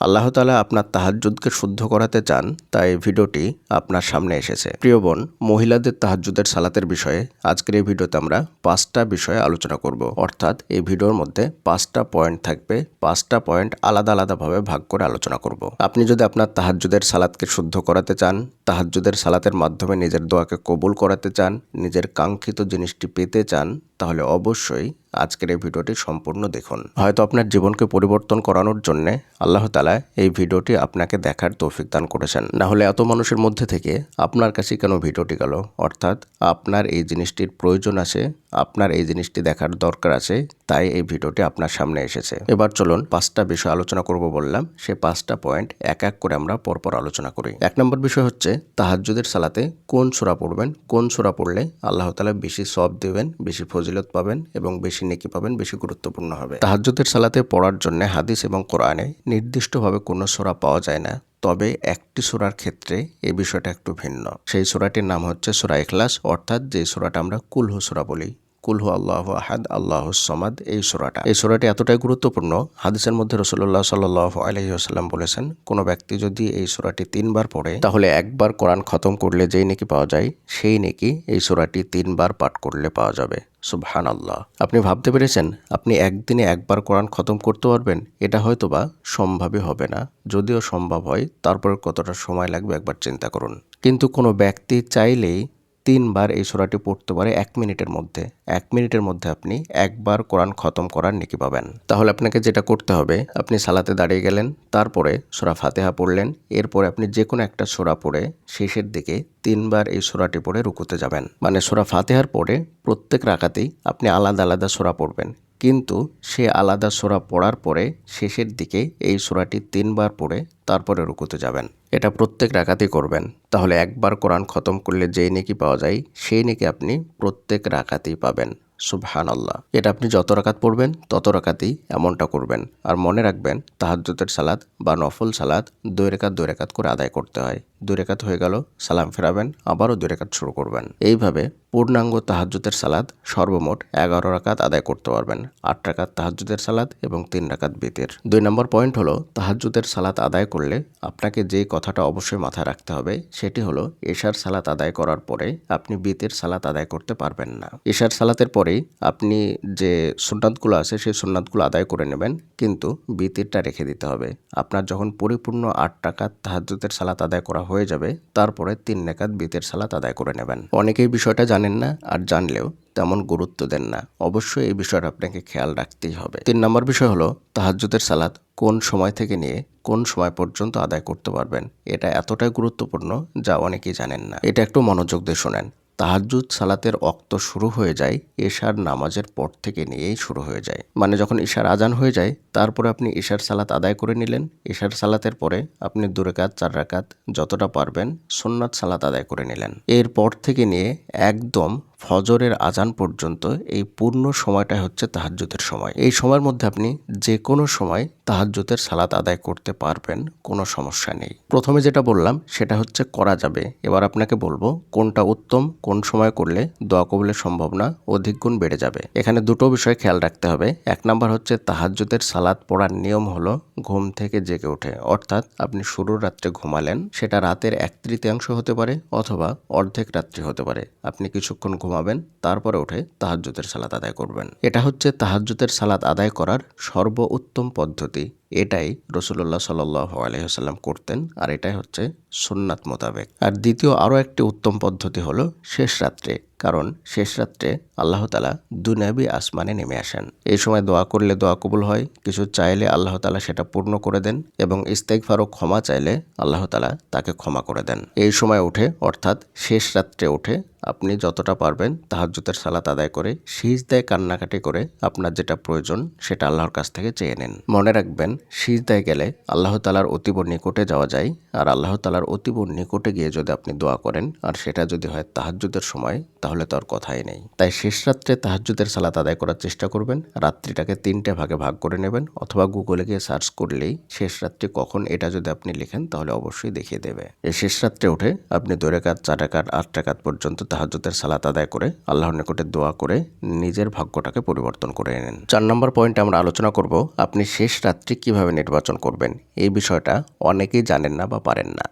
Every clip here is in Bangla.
আল্লাহ তালা আপনার তাহাজ্জুদকে শুদ্ধ করাতে চান, তাই ভিডিওটি আপনার সামনে এসেছে। প্রিয় বোন, মহিলাদের তাহাজ্জুদের সালাতের বিষয়ে আজকের এই ভিডিওতে আমরা পাঁচটা বিষয়ে আলোচনা করব। অর্থাৎ এই ভিডিওর মধ্যে পাঁচটা পয়েন্ট থাকবে, পাঁচটা পয়েন্ট আলাদা আলাদাভাবে ভাগ করে আলোচনা করব। আপনি যদি আপনার তাহাজ্জুদের সালাতকে শুদ্ধ করাতে চান, তাহাজ্জুদের সালাতের মাধ্যমে নিজের দোয়াকে কবুল করাতে চান, নিজের কাঙ্ক্ষিত জিনিসটি পেতে চান তাহলে অবশ্যই আজকের এই ভিডিওটি সম্পূর্ণ দেখুন। হয়তো আপনার জীবনকে পরিবর্তন করানোর জন্যে আল্লাহ তালা এই ভিডিওটি আপনাকে দেখার তৌফিক দান করেছেন। না হলে এত মানুষের মধ্যে থেকে আপনার কাছে কেন ভিডিওটি গেল? অর্থাৎ আপনার এই জিনিসটির প্রয়োজন আছে আপনার এই জিনিসটি দেখার দরকার আছে, তাই এই ভিডিওটি আপনার সামনে এসেছে। এবার চলুন পাঁচটা বিষয় আলোচনা করব বললাম, সে পাঁচটা পয়েন্ট এক এক করে আমরা পরপর আলোচনা করি। এক নম্বর বিষয় হচ্ছে, তাহাজ্জুদের সালাতে কোন সোরা পড়বেন, কোন সোরা পড়লে আল্লাহ তালা বেশি সব দেবেন, বেশি ফজিলত পাবেন এবং বেশি নেকি পাবেন, বেশি গুরুত্বপূর্ণ হবে। তাহাজ্জুদের সালাতে পড়ার জন্য হাদিস এবং কোরআনে নির্দিষ্টভাবে কোনো সোরা পাওয়া যায় না, তবে একটি সোরার ক্ষেত্রে এই বিষয়টা একটু ভিন্ন। সেই সোরাটির নাম হচ্ছে সোরা এখলাস অর্থাৎ যে সোরাটা আমরা কুলহ সোরা বলি কুলহু আল্লাহ আহাদ, আল্লাহ সমাদ, এই সোরাটা। এই সোরাটি এতটাই গুরুত্বপূর্ণ, হাদিসের মধ্যে রসুল্লাহ সাল্লাহ আলহিহাস্লাম বলেছেন, কোনো ব্যক্তি যদি এই সোরাটি তিনবার পড়ে, তাহলে একবার কোরআন খতম করলে যেই নেকি পাওয়া যায়, সেই নেকি এই সোরাটি তিনবার পাঠ করলে পাওয়া যাবে। সুবহান আল্লাহ আপনি ভাবতে পেরেছেন, আপনি একদিনে একবার কোরআন খতম করতে পারবেন? এটা হয়তো বা সম্ভবই হবে না। যদিও সম্ভব হয় তারপরে কতটা সময় লাগবে একবার চিন্তা করুন। কিন্তু কোনো ব্যক্তি চাইলেই তিনবার এই সোরাটি পড়তে পারে এক মিনিটের মধ্যে। এক মিনিটের মধ্যে আপনি একবার কোরআন খতম করার নেকি পাবেন। তাহলে আপনাকে যেটা করতে হবে, আপনি সালাতে দাঁড়িয়ে গেলেন, তারপরে সোরা ফাতেহা পড়লেন, এরপরে আপনি যে কোনো একটা সোরা পড়ে শেষের দিকে তিনবার এই সোরাটি পড়ে রুকুতে যাবেন। মানে সোরা ফাতেহার পরে প্রত্যেক রাখাতেই আপনি আলাদা আলাদা সোরা পড়বেন। কিন্তু সে আলাদা সোরা পড়ার পরে শেষের দিকে এই সোরাটি তিনবার পড়ে তারপরে রুকুতে যাবেন। এটা প্রত্যেক রাকাতে করবেন। তাহলে একবার কোরআন খতম করলে যেই নেকি পাওয়া যায়, সেই নেকি আপনি প্রত্যেক রাকাতেই পাবেন। সুবহান আল্লাহ এটা আপনি যত রাকাত পড়বেন, তত রাকাতেই এমনটা করবেন। আর মনে রাখবেন, তাহাজ্জুদের সালাদ বা নফল সালাদ দুই রেখাত দুই রেখাত করে আদায় করতে হয়। দুই রেখাত হয়ে গেল, সালাম ফেরাবেন, আবারও দুই রেখাত শুরু করবেন। এইভাবে পূর্ণাঙ্গ তাহাজ্জুদের সালাদ সর্বমোট এগারো রাকাত আদায় করতে পারবেন, আট রাকাত তাহাজ্জুদের সালাদ এবং তিন রাকাত বেতের। দুই নম্বর পয়েন্ট হলো, তাহাজ্জুদের সালাত আদায় করলে আপনাকে যে কথাটা অবশ্যই মাথায় রাখতে হবে, সেটি হলো এশার সালাত আদায় করার পরে আপনি বেতের সালাত আদায় করতে পারবেন না। এশার সালাতের পরেই আপনি যে সুন্নাতগুলো আছে, সেই সুন্নাতগুলো আদায় করে নেবেন, কিন্তু বিতিরটা রেখে দিতে হবে। আপনার যখন পরিপূর্ণ আট টাকা তাহাজ্জুদের সালাত আদায় করা হয়ে যাবে, তারপরে তিন নাকাত বিতের সালাত আদায় করে নেবেন। অনেকেই বিষয়টা জানেন না আর জানলেও তেমন গুরুত্ব দেন না। অবশ্যই এই বিষয়টা আপনাকে খেয়াল রাখতেই হবে। তিন নম্বর বিষয় হলো, তাহাজ্জুদের সালাত কোন সময় থেকে নিয়ে কোন সময় পর্যন্ত আদায় করতে পারবেন, এটা এতটাই গুরুত্বপূর্ণ যা অনেকেই জানেন না। এটা একটু মনোযোগ দিয়ে শোনেন। তাহাজ্জুদ সালাতের অক্ত শুরু হয়ে যায়, এশার নামাজের পর থেকে নিয়েই শুরু হয়ে যায়। মানে যখন ঈশার আজান হয়ে যায়, তারপরে আপনি ঈশার সালাত আদায় করে নিলেন। ঈশার সালাতের পরে আপনি দু চাররাকাত চার রাকাত যতটা পারবেন সোননাথ সালাত আদায় করে নিলেন। এরপর থেকে নিয়ে একদম ফজরের আজান পর্যন্ত এই পূর্ণ সময়টাই হচ্ছে তাহাজ্জুদের সময়। এই সময়ের মধ্যে আপনি যে কোনো সময় তাহাজ্জুদের সালাত আদায় করতে পারবেন, কোনো সমস্যা নেই। প্রথমে যেটা বললাম, সেটা হচ্ছে করা যাবে। এবার আপনাকে বলব, কোনটা উত্তম, কোন সময় করলে দোয়া কবুলের সম্ভাবনা অধিক গুণ বেড়ে যাবে। এখানে দুটো বিষয় খেয়াল রাখতে হবে। এক নাম্বার হচ্ছে, তাহাজ্জুদের সালাত পড়ার নিয়ম হলো ঘুম থেকে জেগে ওঠে। অর্থাৎ আপনি শুরুর রাত্রে ঘুমালেন, সেটা রাতের এক তৃতীয়াংশ হতে পারে অথবা অর্ধেক রাত্রি হতে পারে। আপনি কিছুক্ষণ ঘুমাবেন, তারপরে উঠে তাহাজ্জুদের সালাত আদায় করবেন। এটা হচ্ছে তাহাজ্জুদের সালাত আদায় করার সর্ব উত্তম পদ্ধতি। এটাই রসুল্লাহ সাল আলহিহাল্লাম করতেন, আর এটাই হচ্ছে সুন্নাত মোতাবেক। আর দ্বিতীয় আরও একটি উত্তম পদ্ধতি হলো শেষ রাত্রে, কারণ শেষ রাত্রে আল্লাহ তালা দুনাবি আসমানে নেমে আসেন। এই সময় দোয়া করলে দোয়া কবুল হয়, কিছু চাইলে আল্লাহ তালা সেটা পূর্ণ করে দেন এবং ইস্তেকফারও ক্ষমা চাইলে আল্লাহ তালা তাকে ক্ষমা করে দেন। এই সময় উঠে, অর্থাৎ শেষ রাত্রে উঠে আপনি যতটা পারবেন তাহাজ্জুতের সালাত আদায় করে, সিজদায় কান্নাকাটি করে আপনার যেটা প্রয়োজন সেটা আল্লাহর কাছ থেকে চেয়ে নেন। মনে রাখবেন সিজদায় গেলে আল্লাহ তালার অতীব নিকটে যাওয়া যায়। আর আল্লাহ তালার অতীব নিকটে গিয়ে যদি আপনি দোয়া করেন, আর সেটা যদি হয় তাহাজ্জুদের সময়, তাহলে তো আর কথাই নেই। তাই শেষ রাত্রে তাহাজ্জুদের সালাত আদায় করার চেষ্টা করবেন। রাত্রিটাকে তিনটে ভাগে ভাগ করে নেবেন, অথবা গুগলে গিয়ে সার্চ করলেই শেষ রাত্রি কখন এটা যদি আপনি লিখেন, তাহলে অবশ্যই দেখিয়ে দেবে। এই শেষ রাত্রে উঠে আপনি দু রেখাত, চার রেখাত, আট রেখাত পর্যন্ত তাহাজ্জুদের সালাত আদায় করে আল্লাহর নিকটে দোয়া করে নিজের ভাগ্যটাকে পরিবর্তন করে নেন। চার নম্বর পয়েন্টে আমরা আলোচনা করব, আপনি শেষ রাত্রি কীভাবে নির্বাচন করবেন, এই বিষয়টা অনেকেই জানেন না বা পারেন না।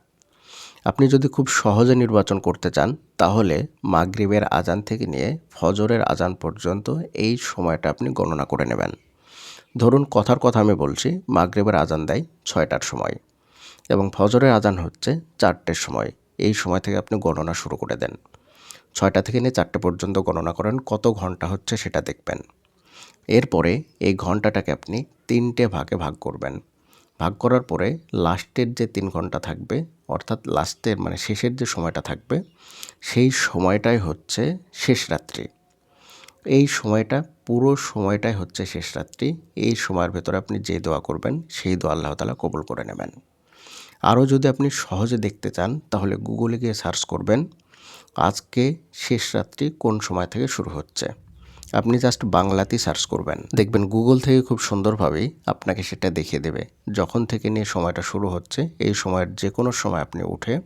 আপনি যদি খুব সহজে নির্বাচন করতে চান, তাহলে মাগরিবের আজান থেকে নিয়ে ফজরের আজান পর্যন্ত এই সময়টা আপনি গণনা করে নেবেন। ধরুন, কথার কথা আমি বলছি, মাগরিবের আজান দেয় ছয়টার সময় এবং ফজরের আজান হচ্ছে চারটের সময়। এই সময় থেকে আপনি গণনা শুরু করে দেন। ছয়টা থেকে নিয়ে চারটে পর্যন্ত গণনা করেন, কত ঘণ্টা হচ্ছে সেটা দেখবেন। এরপরে এই ঘন্টাটাকে আপনি তিনটে ভাগে ভাগ করবেন। ভাগ করার পরে লাস্টের যে তিন ঘণ্টা থাকবে, অর্থাৎ লাস্টের মানে শেষের যে সময়টা থাকবে, সেই সময়টাই হচ্ছে শেষ রাত্রি। এই সময়টা, পুরো সময়টাই হচ্ছে শেষ রাত্রি। এই সময়ের ভেতরে আপনি যে দোয়া করবেন, সেই দোয়া আল্লাহ তালা কবুল করে নেবেন। আরও যদি আপনি সহজে দেখতে চান, তাহলে গুগলে গিয়ে সার্চ করবেন, আজকে শেষ রাত্রি কোন সময় থেকে শুরু হচ্ছে। আপনি জাস্ট বাংলাতেই সার্চ করবেন। দেখবেন গুগল থেকে খুব সুন্দরভাবেই আপনাকে সেটা দেখিয়ে দেবে। যখন থেকে নিয়ে সময়টা শুরু হচ্ছে, এই সময়ের যে কোনো সময় আপনি উঠে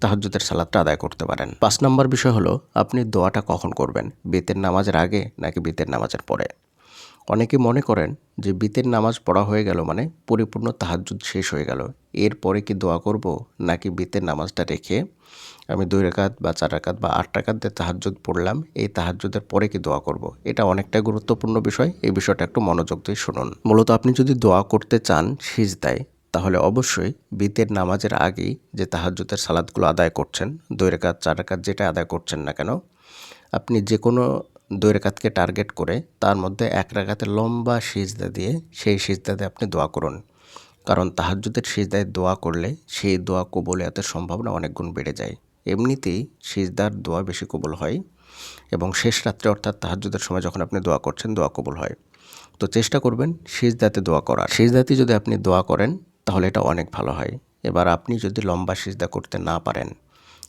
তাহাজুদের সালাদটা আদায় করতে পারেন। পাঁচ নম্বর বিষয় হলো, আপনি দোয়াটা কখন করবেন? বেতের নামাজের আগে নাকি বেতের নামাজের পরে? অনেকে মনে করেন যে বিতের নামাজ পড়া হয়ে গেল মানে পরিপূর্ণ তাহাজ্জুদ শেষ হয়ে গেল এরপরে কি দোয়া করব নাকি বিতের নামাজটা রেখে আমি দুই রেখাত বা চার রেখাত বা আট টাকাত দিয়ে তাহাজ্জুদ পড়লাম, এই তাহাজ্জুদের পরে কি দোয়া করব। এটা অনেকটা গুরুত্বপূর্ণ বিষয়, এই বিষয়টা একটু মনোযোগ দিয়ে শুনুন মূলত আপনি যদি দোয়া করতে চান সিজ দেয় তাহলে অবশ্যই বিতের নামাজের আগেই যে তাহাজ্জুদের সালাদগুলো আদায় করছেন, দুই রেখাত চার রেখাত যেটা আদায় করছেন না কেন, আপনি যে কোনো দুই রেখাতকে টার্গেট করে তার মধ্যে এক রেখাতে লম্বা সিজদা দিয়ে সেই সিজদাতে আপনি দোয়া করুন। কারণ তাহাজ্জুদের সিজদায় দোয়া করলে সেই দোয়া কবুলিয়াতের সম্ভাবনা অনেক গুণ বেড়ে যায়। এমনিতেই সিজদার দোয়া বেশি কবুল হয় এবং শেষ রাত্রে অর্থাৎ তাহাজ্জুদের সময় যখন আপনি দোয়া করছেন, দোয়া কবুল হয়। তো চেষ্টা করবেন সিজদাতে দোয়া করার। সিজদাতে যদি আপনি দোয়া করেন, তাহলে এটা অনেক ভালো হয়। এবার আপনি যদি লম্বা সিজদা করতে না পারেন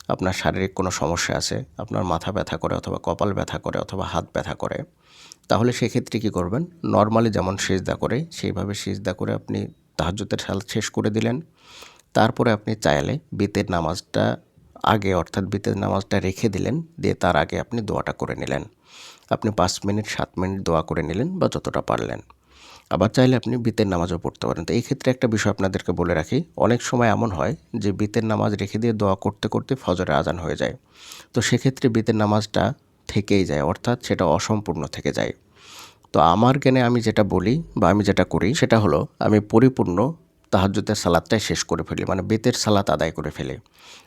আপনার শারীরিক কোনো সমস্যা আছে, আপনার মাথা ব্যথা করে অথবা কপাল ব্যথা করে অথবা হাত ব্যথা করে, তাহলে সেক্ষেত্রে কী করবেন? নর্মালি যেমন সেজদা করে, সেইভাবে সেজদা করে আপনি তাহাজ্জুদের সাল শেষ করে দিলেন। তারপরে আপনি চাইলে বিতের নামাজটা আগে অর্থাৎ বিতের নামাজটা রেখে দিলেন, দিয়ে তার আগে আপনি দোয়াটা করে নিলেন। আপনি পাঁচ মিনিট, সাত মিনিট দোয়া করে নিলেন বা যতটা পারলেন। আবার চাইলে আপনি বিতের নামাজও পড়তে পারেন। তো এই ক্ষেত্রে একটা বিষয় আপনাদেরকে বলে রাখি, অনেক সময় এমন হয় যে বিতের নামাজ রেখে দিয়ে দোয়া করতে করতে ফজরে আজান হয়ে যায়। তো সেক্ষেত্রে বিতের নামাজটা থেকেই যায়, অর্থাৎ সেটা অসম্পূর্ণ থেকে যায়। তো আমার জ্ঞানে আমি যেটা বলি বা আমি যেটা করি সেটা হলো, আমি পরিপূর্ণ তাহাজ্জুদের সালাদটাই শেষ করে ফেলি মানে বেতের সালাদ আদায় করে ফেলি।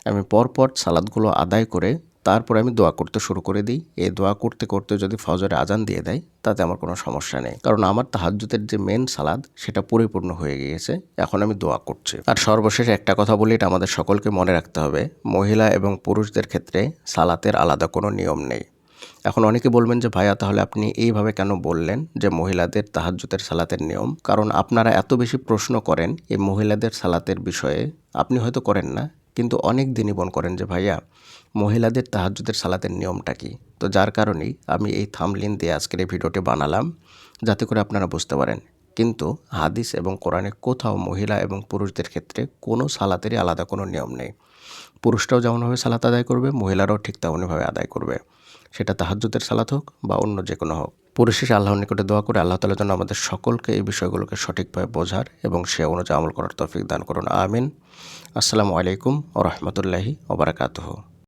আমি পরপর সালাদগুলো আদায় করে তারপরে আমি দোয়া করতে শুরু করে দিই। এই দোয়া করতে করতে যদি ফজরে আজান দিয়ে দেয়, তাতে আমার কোনো সমস্যা নেই। কারণ আমার তাহাজ্জুদের যে মেন সালাদ, সেটা পরিপূর্ণ হয়ে গিয়েছে। এখন আমি দোয়া করছি। আর সর্বশেষ একটা কথা বলি, এটা আমাদের সকলকে মনে রাখতে হবে। মহিলা এবং পুরুষদের ক্ষেত্রে সালাতের আলাদা কোনো নিয়ম নেই। এখন অনেকে বলবেন যে, ভাইয়া, তাহলে আপনি এইভাবে কেন বললেন যে মহিলাদের তাহাজ্জুদের সালাতের নিয়ম? কারণ আপনারা এত বেশি প্রশ্ন করেন এই মহিলাদের সালাতের বিষয়ে, আপনি হয়তো করেন না। কিন্তু অনেক দিনই বন করেন যে, ভাইয়া, মহিলাদের তাহাজ্জুদের সালাতের নিয়মটা কী? তো যার কারণেই আমি এই থামলিন দিয়ে আজকের এই ভিডিওটি বানালাম, যাতে করে আপনারা বুঝতে পারেন। কিন্তু হাদিস এবং কোরআনে কোথাও মহিলা এবং পুরুষদের ক্ষেত্রে কোনো সালাতেরই আলাদা কোনো নিয়ম নেই। পুরুষরাও যেমনভাবে সালাত আদায় করবে, মহিলারাও ঠিক তেমনভাবে আদায় করবে। সেটা তাহাজ্জুদের সালাত হোক বা অন্য যে কোনো হোক। পরিশেষে আল্লাহর নিকটে দোয়া করে আল্লাহ তালা যেন আমাদের সকলকে এই বিষয়গুলোকে সঠিকভাবে বোঝার এবং সে অনুযায়ী আমল করার তৌফিক দান করুন। আমিন। আসসালামু আলাইকুম ও রহমতুল্লাহি ওবরাকাতহ